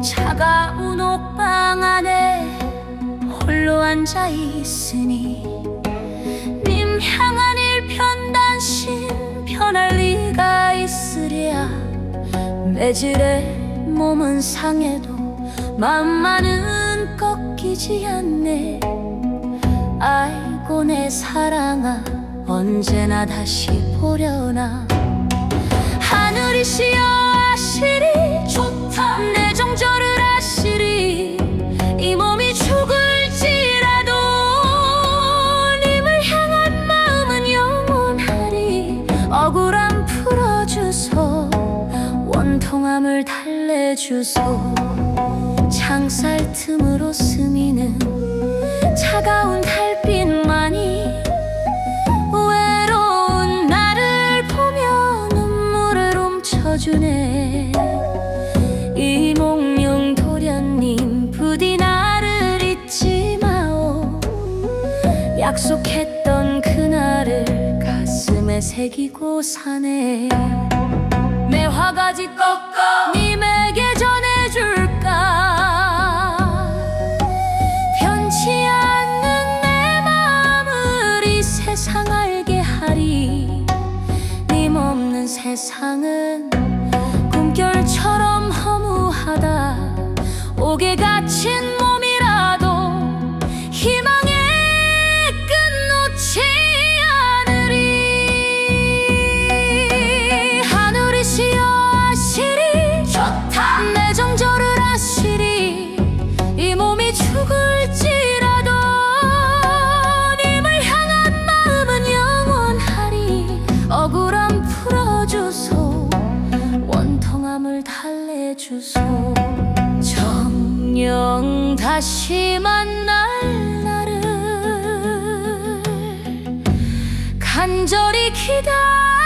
차가운 옥방 안에 홀로 앉아 있으니 매질에 몸은 상해도 마음만은 꺾이지 않네. 아이고 내 사랑아 언제나 다시 보려나. 하늘이 시여 아시리 좋다. 내 정절을 아시리 이 몸이 죽을지라도 님을 향한 마음은 영원하리. 억울함 풀어주소 원통함을 달래주소. 창살 틈으로 스미는 차가운 달빛만이 외로운 나를 보며 눈물을 훔쳐주네. 이몽룡 도련님 부디 나를 잊지 마오. 약속했던 그날을 가슴에 새기고 사네. 내 화가지 꺾어 님에게 전해줄까? 변치 않는 내 마음을 이 세상 알게 하리. 님 없는 세상은 꿈결처럼 허무하다. 옥에 갇힌 달래주소. 정녕 다시 만날 날을 간절히 기다려